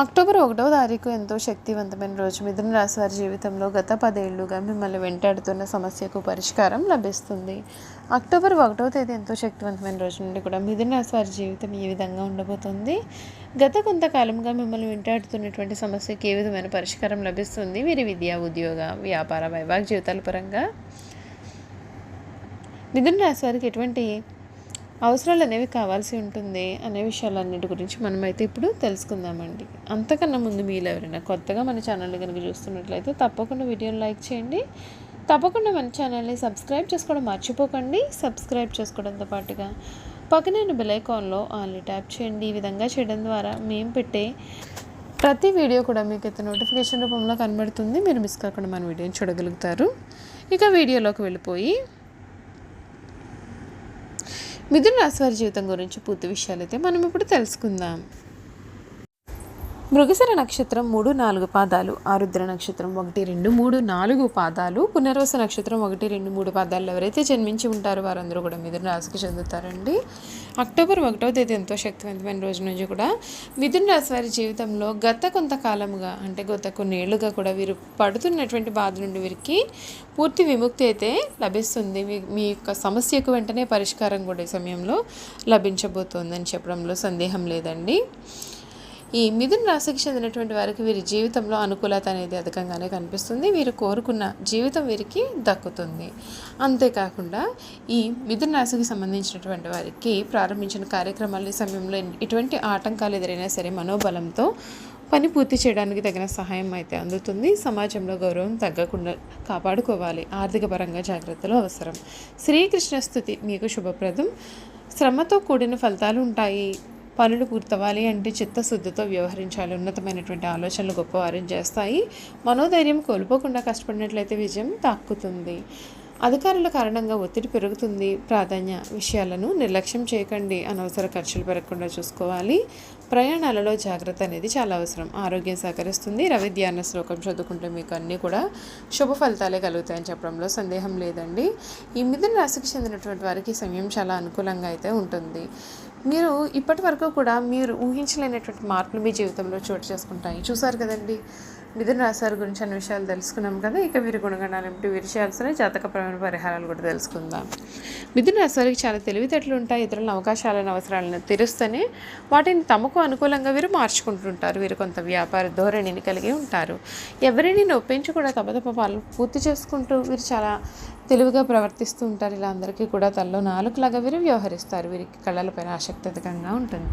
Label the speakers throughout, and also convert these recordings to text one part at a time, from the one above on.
Speaker 1: October ఒకటవ తారీఖు ఎంతో శక్తివంతమైన రోజు. మిథున రాశి వారి జీవితంలో గత పదేళ్ళుగా మిమ్మల్ని వెంటాడుతున్న సమస్యకు పరిష్కారం లభిస్తుంది. అక్టోబర్ ఒకటవ తేదీ ఎంతో శక్తివంతమైన రోజు నుండి కూడా మిథున రాశి వారి జీవితం ఈ విధంగా ఉండబోతుంది. గత కొంతకాలంగా మిమ్మల్ని వెంటాడుతున్నటువంటి సమస్యకి ఏ విధమైన పరిష్కారం లభిస్తుంది? వీరి విద్య ఉద్యోగ వ్యాపార వైవాహిక జీవితాల పరంగా. మిథున రాశి వారికి ఎటువంటి అవసరాలు అనేవి కావాల్సి ఉంటుంది అనే విషయాలన్నిటి గురించి మనమైతే ఇప్పుడు తెలుసుకుందామండి. అంతకన్నా ముందు మీరు ఎవరైనా కొత్తగా మన ఛానల్ని కనుక చూస్తున్నట్లయితే తప్పకుండా వీడియోని లైక్ చేయండి. తప్పకుండా మన ఛానల్ని సబ్స్క్రైబ్ చేసుకోవడం మర్చిపోకండి. సబ్స్క్రైబ్ చేసుకోవడంతో పాటుగా పక్కన బెల్ ఐకాన్లో ఆన్లీ ట్యాప్ చేయండి. ఈ విధంగా చేయడం ద్వారా మేము పెట్టే ప్రతి వీడియో కూడా మీకు అయితే నోటిఫికేషన్ రూపంలో కనబడుతుంది. మీరు మిస్ కాకుండా మన వీడియోని చూడగలుగుతారు. ఇక వీడియోలోకి వెళ్ళిపోయి మిథున రాశి వారి జీవితం గురించి పూర్తి విషయాలు అయితే మనం ఇప్పుడు తెలుసుకుందాం. మృగశిర నక్షత్రం మూడు నాలుగు పాదాలు. ఆరుద్ర నక్షత్రం ఒకటి రెండు మూడు నాలుగు పాదాలు. పునర్వస నక్షత్రం ఒకటి రెండు మూడు పాదాలు ఎవరైతే జన్మించి ఉంటారో వారందరూ కూడా మిథున రాశికి చెందుతారండి. అక్టోబర్ ఒకటవ తేదీ ఎంతో శక్తివంతమైన రోజు నుంచి కూడా మిథున రాశి వారి జీవితంలో గత కొంతకాలముగా అంటే గత కొన్నేళ్ళుగా కూడా వీరు పడుతున్నటువంటి బాధ నుండి వీరికి పూర్తి విముక్తి అయితే లభిస్తుంది. మీ మీ యొక్క సమస్యకు వెంటనే పరిష్కారం కూడా ఈ సమయంలో లభించబోతోందని చెప్పడంలో సందేహం లేదండి. ఈ మిథున రాశికి చెందినటువంటి వారికి వీరి జీవితంలో అనుకూలత అనేది అధికంగానే కనిపిస్తుంది. వీరు కోరుకున్న జీవితం వీరికి దక్కుతుంది. అంతేకాకుండా ఈ మిథున రాశికి సంబంధించినటువంటి వారికి ప్రారంభించిన కార్యక్రమాల సమయంలో ఎటువంటి ఆటంకాలు ఎదురైనా సరే మనోబలంతో పని పూర్తి చేయడానికి తగిన సహాయం అయితే అందుతుంది. సమాజంలో గౌరవం తగ్గకుండా కాపాడుకోవాలి. ఆర్థిక పరంగా జాగ్రత్తలు అవసరం. శ్రీకృష్ణ స్థుతి మీకు శుభప్రదం. శ్రమతో కూడిన ఫలితాలు ఉంటాయి. పనులు పూర్తవ్వాలి అంటే చిత్తశుద్ధితో వ్యవహరించాలి. ఉన్నతమైనటువంటి ఆలోచనలు గొప్పవారిని చేస్తాయి. మనోధైర్యం కోల్పోకుండా కష్టపడినట్లయితే విజయం తాక్కుతుంది అధికారుల కారణంగా ఒత్తిడి పెరుగుతుంది. ప్రాధాన్య విషయాలను నిర్లక్ష్యం చేయకండి. అనవసర ఖర్చులు పెరగకుండా చూసుకోవాలి. ప్రయాణాలలో జాగ్రత్త అనేది చాలా అవసరం. ఆరోగ్యం సహకరిస్తుంది. రవి ధ్యాన శ్లోకం చదువుకుంటే మీకు అన్నీ కూడా శుభ ఫలితాలే కలుగుతాయని చెప్పడంలో సందేహం లేదండి. ఈ మిథున రాశికి చెందినటువంటి వారికి సమయం చాలా అనుకూలంగా అయితే ఉంటుంది. మీరు ఇప్పటి వరకు కూడా మీరు ఊహించలేనటువంటి మార్పులు మీ జీవితంలో చోటు చేసుకుంటాయి. చూసారు కదండి? మిథున రాశారు గురించి అన్ని విషయాలు తెలుసుకున్నాం కదా. ఇక వీరి గుణగణాలు ఏమిటి? వీరి చేయాల్సిన జాతకపరమైన పరిహారాలు కూడా తెలుసుకుందాం. మిథున రాశారికి చాలా తెలివితేటలు ఉంటాయి. ఇతరుల అవకాశాలను అవసరాలను తీరుస్తూనే వాటిని తమకు అనుకూలంగా వీరు మార్చుకుంటుంటారు. వీరు కొంత వ్యాపార ధోరణిని కలిగి ఉంటారు. ఎవరిని నొప్పించి కూడా తపతప పాలు పూర్తి చేసుకుంటూ వీరు చాలా తెలివిగా ప్రవర్తిస్తూ ఉంటారు. ఇలా అందరికీ కూడా తల్లో నాలుగులాగా వీరు వ్యవహరిస్తారు. వీరికి కళలపైన ఆసక్తి అధికంగా ఉంటుంది.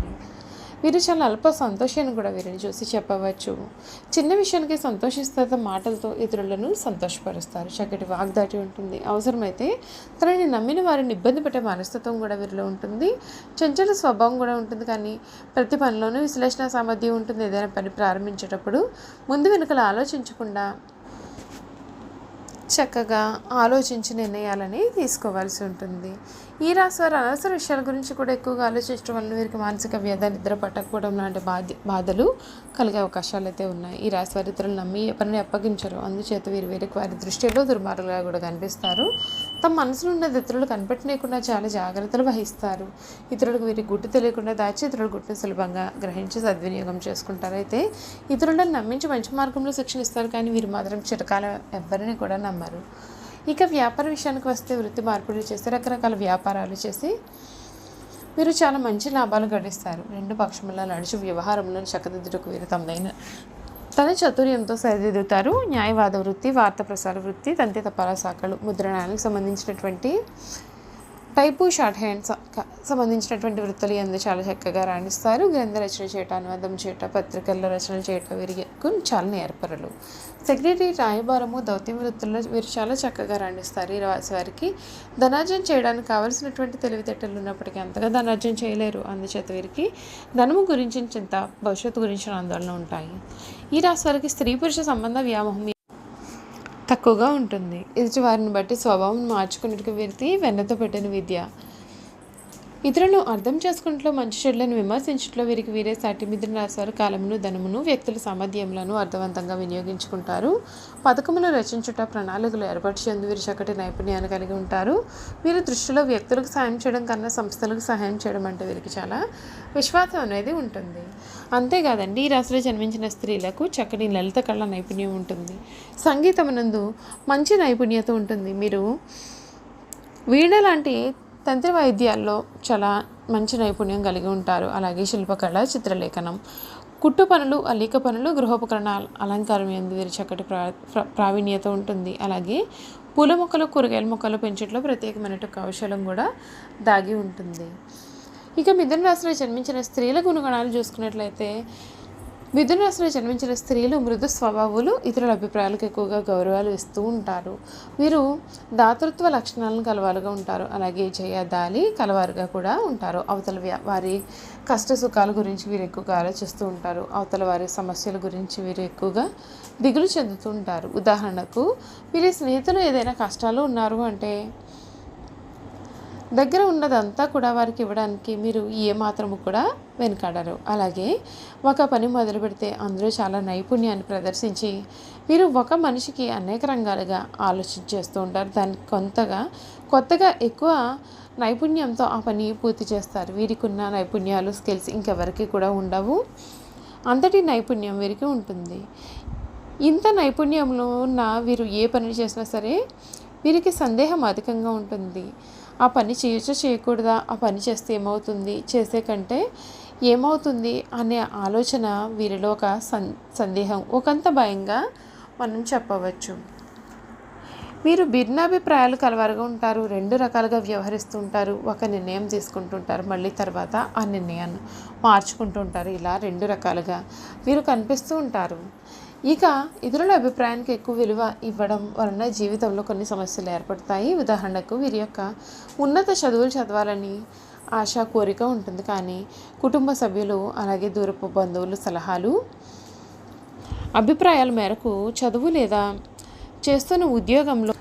Speaker 1: వీరు చాలా అల్ప సంతోషాన్ని కూడా వీరిని చూసి చెప్పవచ్చు. చిన్న విషయానికి సంతోషిస్తారు మాటలతో ఇతరులను సంతోషపరుస్తారు. చక్కటి వాగ్దాటి ఉంటుంది. అవసరమైతే తనని నమ్మిన వారిని ఇబ్బంది పెట్టే మనస్తత్వం కూడా వీరిలో ఉంటుంది. చంచల స్వభావం కూడా ఉంటుంది. కానీ ప్రతి పనిలోనూ విశ్లేషణ సామర్థ్యం ఉంటుంది. ఏదైనా పని ప్రారంభించేటప్పుడు ముందు వెనుకలు ఆలోచించకుండా చక్కగా ఆలోచించి నిర్ణయాలని తీసుకోవాల్సి ఉంటుంది. ఈ రాశి వారు అనవసర విషయాల గురించి కూడా ఎక్కువగా ఆలోచించడం వల్ల వీరికి మానసిక వ్యధ నిద్ర పట్టకపోవడం లాంటి బాధ బాధలు కలిగే అవకాశాలు అయితే ఉన్నాయి. ఈ రాశి వారి ఇతరులు నమ్మి ఏ పనిని అప్పగించరు. అందుచేత వీరు వీరికి వారి దృష్టిలో దుర్మార్గులుగా కూడా కనిపిస్తారు. తమ మనసులో ఉన్నది ఇతరులు కనిపెట్టనీయకుండా చాలా జాగ్రత్తలు వహిస్తారు. ఇతరులకు వీరి గుట్టు తెలియకుండా దాచి ఇతరుల గుట్టును సులభంగా గ్రహించి సద్వినియోగం చేసుకుంటారు. అయితే ఇతరులను నమ్మించి మంచి మార్గంలో శిక్షణ ఇస్తారు కానీ వీరు మాత్రం చిరకాల ఎవరిని కూడా నమ్మరు. ఇక వ్యాపార విషయానికి వస్తే వృత్తి మార్పులు చేసి రకరకాల వ్యాపారాలు చేసి వీరు చాలా మంచి లాభాలు గడిస్తారు. రెండు పక్షముల నడుచు వ్యవహారంలో చక్కదిద్దుటకు వీరు తమదైన తన చతుర్యంతో సరిదిద్దుతారు. న్యాయవాద వృత్తి వార్త ప్రసార వృత్తి తంతి తపాలా శాఖలు ముద్రణానికి సంబంధించినటువంటి టైపు షార్ట్ హ్యాండ్ సంబంధించినటువంటి వృత్తులు ఎందు చాలా చక్కగా రాణిస్తారు. గ్రంథ రచన చేయటం అనువాదం చేయట పత్రికల్లో రచన చేయటం వీరికి చాలా ఏర్పరలు. సెక్రటరీ రాయబారము దౌత్యం వృత్తుల్లో వీరు చాలా చక్కగా రాణిస్తారు. ఈ రాశి వారికి ధనార్జన చేయడానికి కావలసినటువంటి తెలివితేటలు ఉన్నప్పటికీ అంతగా ధనార్జన చేయలేరు. అందుచేత వీరికి ధనము గురించిన చింత భవిష్యత్తు గురించిన ఆందోళన ఉంటాయి. ఈ రాశి వారికి స్త్రీ పురుష సంబంధ వ్యామోహం తక్కువగా ఉంటుంది. ఎదుటి వారిని బట్టి స్వభావం మార్చుకున్నట్టుగా వీరికి వెన్నతో పెట్టిన విద్య ఇతరులను అర్థం చేసుకుంటూ మంచి చెడులను విమర్శించట్లో వీరికి వీరే సాటి మిథున రాశి కాలమును ధనమును వ్యక్తుల సామర్థ్యములను అర్థవంతంగా వినియోగించుకుంటారు. పథకములు రచించుట ప్రణాళికలు ఏర్పరిచేందు వీరు చక్కటి నైపుణ్యాన్ని కలిగి ఉంటారు. వీరి దృష్టిలో వ్యక్తులకు సాయం చేయడం కన్నా సంస్థలకు సహాయం చేయడం అంటే వీరికి చాలా విశ్వాసం అనేది ఉంటుంది. అంతేకాదండి ఈ రాశిలో జన్మించిన స్త్రీలకు చక్కటి లలిత కళ నైపుణ్యం ఉంటుంది. సంగీతమునందు మంచి నైపుణ్యత ఉంటుంది. మీరు వీణ లాంటి తంత్రి వైద్యాల్లో చాలా మంచి నైపుణ్యం కలిగి ఉంటారు. అలాగే శిల్పకళ చిత్రలేఖనం కుట్టు పనులు అల్లిక పనులు గృహోపకరణ అలంకారం ఎందు వీరి చక్కటి ప్రా ప్రా- ప్రావీణ్యత ఉంటుంది. అలాగే పూల మొక్కలు కూరగాయల మొక్కలు పెంచడంలో ప్రత్యేకమైన కౌశలం కూడా దాగి ఉంటుంది. ఇక మిథున రాశిలో జన్మించిన స్త్రీల గుణగణాలు చూసుకున్నట్లయితే మిథున రాశిలో జన్మించిన స్త్రీలు మృదు స్వభావాలు ఇతరుల అభిప్రాయాలకు ఎక్కువగా గౌరవాలు ఇస్తూ ఉంటారు. వీరు దాతృత్వ లక్షణాలను కలవారుగా ఉంటారు. అలాగే జయదాలి కలవారుగా కూడా ఉంటారు. అవతల వారి కష్ట సుఖాల గురించి వీరు ఎక్కువగా ఆలోచిస్తూ ఉంటారు. అవతల వారి సమస్యల గురించి వీరు ఎక్కువగా దిగులు చెందుతూ ఉంటారు. ఉదాహరణకు వీరి స్నేహితులు ఏదైనా కష్టాలు ఉన్నారు అంటే దగ్గర ఉన్నదంతా కూడా వారికి ఇవ్వడానికి మీరు ఏ కూడా వెనుకాడరు. అలాగే ఒక పని మొదలు పెడితే అందరూ చాలా నైపుణ్యాన్ని ప్రదర్శించి వీరు ఒక మనిషికి అనేక రంగాలుగా ఆలోచించేస్తూ ఉంటారు. దాన్ని కొంతగా కొత్తగా ఎక్కువ నైపుణ్యంతో ఆ పని పూర్తి చేస్తారు. వీరికి ఉన్న నైపుణ్యాలు స్కిల్స్ ఇంకెవరికి కూడా ఉండవు. అంతటి నైపుణ్యం వీరికి ఉంటుంది. ఇంత నైపుణ్యంలో ఉన్న వీరు ఏ పని చేసినా సరే వీరికి సందేహం అధికంగా ఉంటుంది. ఆ పని చేయొచ్చా చేయకూడదా? ఆ పని చేస్తే ఏమవుతుంది? చేసే కంటే ఏమవుతుంది? అనే ఆలోచన వీరిలో ఒక సన్ సందేహం. ఒకంత భయంగా మనం చెప్పవచ్చు. వీరు భిన్నాభిప్రాయాలు కలవారుగా ఉంటారు. రెండు రకాలుగా వ్యవహరిస్తూ ఉంటారు. ఒక నిర్ణయం తీసుకుంటుంటారు. మళ్ళీ తర్వాత ఆ నిర్ణయాన్ని మార్చుకుంటూ ఉంటారు. ఇలా రెండు రకాలుగా వీరు కనిపిస్తూ ఉంటారు. ఇక ఇతరుల అభిప్రాయానికి ఎక్కువ విలువ ఇవ్వడం వలన జీవితంలో కొన్ని సమస్యలు ఏర్పడతాయి. ఉదాహరణకు వీరి యొక్క ఉన్నత చదువులు చదవాలని ఆశ కోరిక ఉంటుంది. కానీ కుటుంబ సభ్యులు అలాగే దూరపు బంధువులు సలహాలు అభిప్రాయాల మేరకు చదువు లేదా చేస్తున్న ఉద్యోగంలో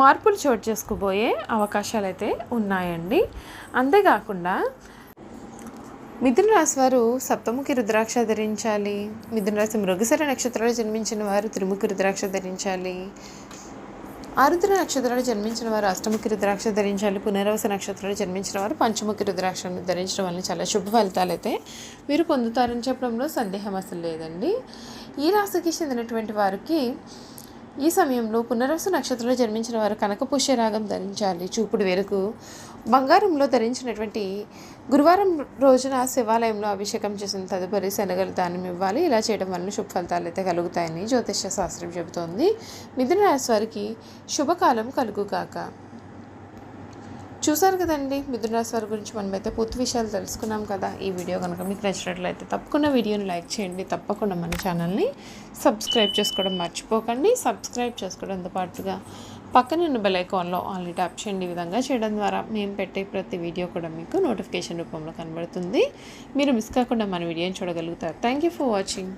Speaker 1: మార్పులు చోటు చేసుకోబోయే అవకాశాలు అయితే ఉన్నాయండి. అంతేకాకుండా మిథున రాశి వారు సప్తముఖి రుద్రాక్ష ధరించాలి. మిథున రాశి నక్షత్రాలు జన్మించిన వారు త్రిముఖి రుద్రాక్ష ధరించాలి. ఆరుద్ర నక్షత్రాలు జన్మించిన వారు అష్టముఖి రుద్రాక్ష ధరించాలి. పునరవస నక్షత్రాలు జన్మించిన వారు పంచముఖి రుద్రాక్షను ధరించడం వల్ల చాలా శుభ ఫలితాలు అయితే మీరు పొందుతారని చెప్పడంలో సందేహం అసలు లేదండి. ఈ రాశికి చెందినటువంటి వారికి ఈ సమయంలో పునరవస నక్షత్రంలో జన్మించిన వారు కనక పుష్యరాగం ధరించాలి. చూపుడు వెలుగు బంగారంలో ధరించినటువంటి గురువారం రోజున శివాలయంలో అభిషేకం చేసిన తదుపరి శనగలు దానం ఇవ్వాలి. ఇలా చేయడం వలన శుభ ఫలితాలు అయితే కలుగుతాయని జ్యోతిష్య శాస్త్రం చెబుతోంది. మిథున రాశి వారికి శుభకాలం కలుగుగాక. చూసారు కదండి మిథున రాశి వారి గురించి మనమైతే పూర్తి విషయాలు తెలుసుకున్నాం కదా. ఈ వీడియో కనుక మీకు నచ్చినట్లయితే తప్పకుండా వీడియోని లైక్ చేయండి. తప్పకుండా మన ఛానల్ని సబ్స్క్రైబ్ చేసుకోవడం మర్చిపోకండి. సబ్స్క్రైబ్ చేసుకోవడంతో పాటుగా పక్కన ఉన్న బెల్ ఐకాన్లో ఆన్లీ ట్యాప్ చేయండి. ఈ విధంగా చేయడం ద్వారా మేము పెట్టే ప్రతి వీడియో కూడా మీకు నోటిఫికేషన్ రూపంలో కనబడుతుంది. మీరు మిస్ కాకుండా మన వీడియోని చూడగలుగుతారు. Thank you for watching